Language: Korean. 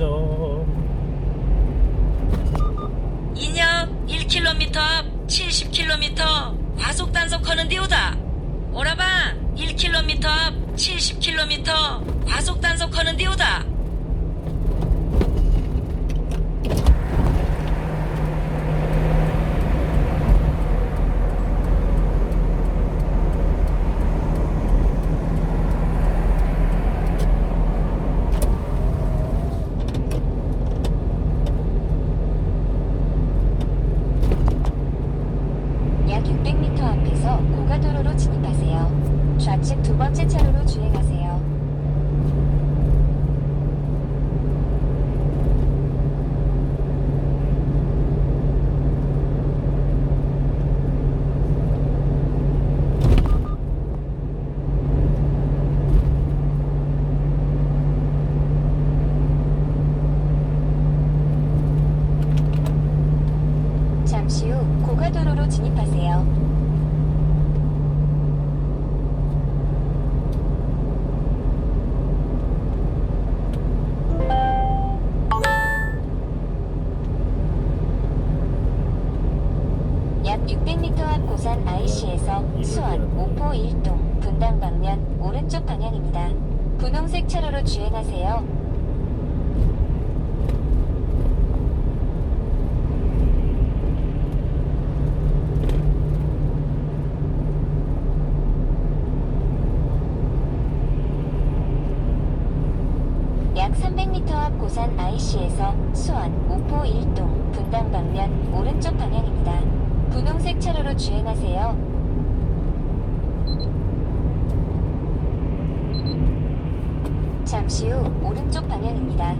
좌회전 인역 1km 앞 70km 과속 단속하는 데오다. 오라방 1km 앞 70km 과속 단속하는 데오다. 약 600m 앞에서 고가도로로 진입하세요. 좌측 두 번째 차로로 주행하세요. 잠시 후 고가도로로 진입하세요. 약 600m 앞 고산 IC에서 수원, 오포 1동, 분당 방면 오른쪽 방향입니다. 분홍색 차로로 주행하세요. 약 300m 앞 고산 IC에서 수원, 오포 1동, 분당 방면 오른쪽 방향입니다. 분홍색 차로로 주행하세요. 잠시 후 오른쪽 방향입니다.